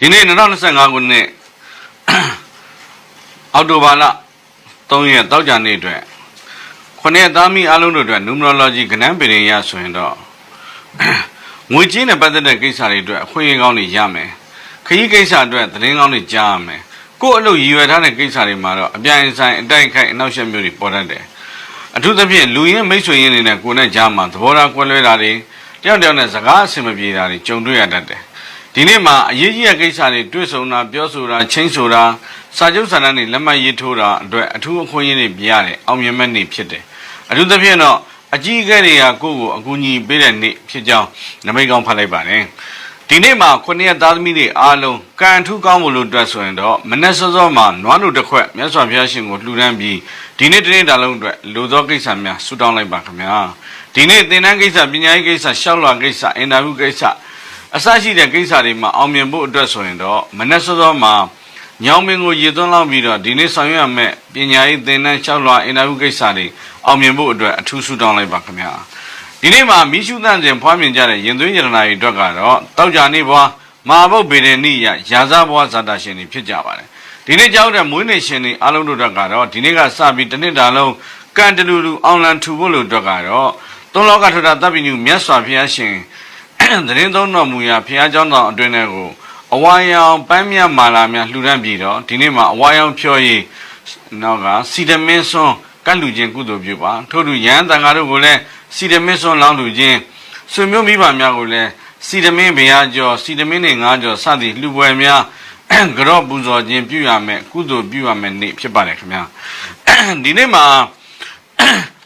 ဒီနေ့2025ခုနှစ်အောက်တိုဘာလ3ရက်တောက်ကြနေ့အတွက်ခொနည်းသားမီအလုံးတို့အတွက် numerology ကဏ္ဍပင်ရဆိုရင်တော့ငွေကြေးနဲ့ပတ်သက်တဲ့ကိစ္စတွေအတွက်အခွင့်အရေးကောင်းတွေရမယ်ခရီးကိစ္စအတွက်သတင်းကောင်းတွေကြားရမယ်ကို့အလုပ်ရည်ရွယ်ထားတဲ့ကိစ္စတွေမှာတော့အပြိုင်ဆိုင်အတိုက်ခိုက်အနောက်ရှက်မျိုးတွေပေါ်တတ်တယ်အထူးသဖြင့်လူရင်းမိတ်ဆွေရင်းတွေနဲ့ကိုယ်နဲ့ကြားမှာသဘောထားကွဲလွဲတာတွေ တယောက်တယောက်နဲ့စကားအဆင်မပြေတာတွေကြုံတွေ့ရတတ်တယ်ဒီနေ့မှာအရေးကြီးတဲ့ကိစ္စတွေတွေ့ဆုံတာပြောဆိုတာချင်းဆိုတာစာချုပ်စာတမ်းတွေလက်မှတ်ရေးထိုးတာအတွက်အထူးအခွင့်အရေးတွေပြရတယ်အောင်မြင်မဲ့နေ့ဖြစ်တယ်အထူးသဖြင့်တော့အကြီးအကဲတွေကကိုယ့်ကိုအကူအညီပေးတဲ့နေ့ဖြစ်ကြောင်းနမိတ်ကောင်းဖတ်လိုက်ပါတယ်ဒီနေ့မှာခုနှစ်ရက်သားသမီးတွေအားလုံးကံအထူးကောင်းဖို့လို့အတွက်ဆိုရင်တော့မနက်စောစောမှာနွားတို့တစ်ခွက်မြတ်စွာဘုရားရှင်ကိုလှူဒန်းပြီးဒီနေ့တနေ့တာလုံးအတွက်လူသောကိစ္စများဆုတောင်းလိုက်ပါခင်ဗျာ ဒီနေ့သင်တန်းကိစ္စပညာရေးကိစ္စရှောက်လွှာကိစ္စအင်တာဗျူးကိစ္စအစရှိတဲ့ကိစ္စတွေမှာအောင်မြင်ဖို့အတွက်ဆိုရင်တော့မနေ့စောစောမှာညောင်မင်းကိုရေသွန်းလောက်ပြီးတော့ဒီနေ့ဆောင်ရွက်ရမယ့်ပညာရေးသင်တန်းလျှောက်လွှာအင်တာဗျူးကိစ္စတွေအောင်မြင်ဖို့အတွက်အထူးဆုတောင်းလိုက်ပါခင်ဗျာဒီနေ့မှာမိရှုသန့်စဉ်ဖွားမြင်ကြတဲ့ရင်သွေးရတနာတွေအတွက်ကတော့တောက်ကြနေဘွားမာဘုတ်ဗေဒနိယရာဇဘွားဇာတာရှင်တွေဖြစ်ကြပါတယ်ဒီနေ့ကြောက်တဲ့မွေးနေ့ရှင်တွေအားလုံးတို့အတွက်ကတော့ဒီနေ့ကစပြီးတစ်နှစ်တာလုံးကံတလူလူအောင်လံထူဖို့လို့အတွက်ကတော့ သုံးလောကထထတပ်ပိညုမြတ်စွာဘုရားရှင်သတင်းသုံးတော်မူရာဘုရားကျောင်းတော်အတွင်းထဲကိုအဝါရောင်ပန်းမြတ်မာလာများလှူဒန်းပြီးတော့ဒီနေ့မှာအဝါရောင်ဖြော်ရည်နောက်ကစီတမင်းစွန်းကတ်လူချင်းကုသိုလ်ပြုပါထို့သူရဟန်းတန်ဃာတို့ကိုလည်းစီတမင်းစွန်းလောင်းလူချင်းဆွေမျိုးမိဘများကိုလည်းစီတမင်းဘုရားကျော်စီတမင်းနဲ့ငါးကျော်စသည်လှူပွဲများကြော့ပူဇော်ခြင်းပြုရမယ်ကုသိုလ်ပြုရမယ်နေ့ဖြစ်ပါတယ်ခင်ဗျာဒီနေ့မှာ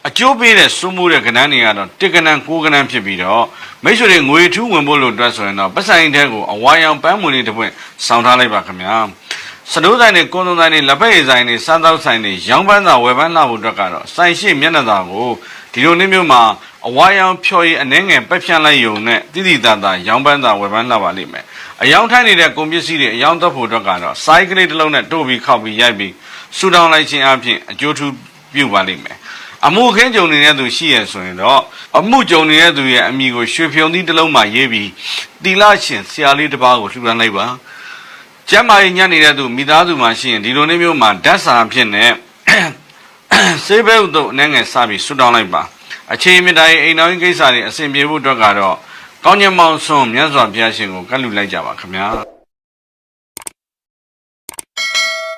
အကျိုးပေးတဲ့စွမှုတဲ့ကဏ္ဍတွေကတော့တစ်ကဏ္ဍကိုးကဏ္ဍဖြစ်ပြီးတော့မိတ်ဆွေတွေငွေထူးဝင်ဖို့လို့အတွက်ဆိုရင်တော့ပတ်ဆိုင်တဲ့ကိုအဝါရောင်ပန်းမွေလေးတစ်ပွင့်စောင်းထားလိုက်ပါခင်ဗျာစတိုးဆိုင်တွေကွန်တုံဆိုင်တွေလက်ဖက်ရည်ဆိုင်တွေစားသောက်ဆိုင်တွေရောင်းပန်းသာဝယ်ပန်းလာဖို့အတွက်ကတော့ဆိုင်ရှိမျက်နှာသာကိုဒီလိုနေ့မျိုးမှာအဝါရောင်ဖြော်ရည်အနှဲငယ်ပက်ဖြန့်လိုက်ယုံနဲ့တိတိတသာရောင်းပန်းသာဝယ်ပန်းလာပါလိမ့်မယ်အယောင်ထိုင်းနေတဲ့ကုန်ပစ္စည်းတွေအယောင်သက်ဖို့အတွက်ကတော့စိုက်ကလေးတစ်လုံးနဲ့တို့ပြီးခောက်ပြီးရိုက်ပြီးဆူတောင်းလိုက်ခြင်းအပြင်အကျိုးထူးပြုပါလိမ့်မယ် အမှုခင်းကြုံနေတဲ့သူရှိရဆိုရင်တော့အမှုကြုံနေတဲ့သူရဲ့အမိကိုရွှေဖြုံသီးတစ်လုံးမှရေးပြီးတီလာရှင်ဆရာလေးတစ်ပါးကိုလှူဒါန်းလိုက်ပါကျမ်းမာရေးညံ့နေတဲ့သူမိသားစုမှာရှိရင်ဒီလိုနေ့မျိုးမှာဓာတ်စာအဖြစ်နဲ့စေဘဲဥတို့အနေငယ်စပြီးဆွတောင်းလိုက်ပါအချိန်မြတိုင်းအိမ်တော်ကြီးကိစ္စတွေအဆင်ပြေဖို့အတွက်ကတော့ကောင်းကျင်မောင်ဆွန်မြတ်စွာဘုရားရှင်ကိုကတ်လူလိုက်ကြပါခင်ဗျာ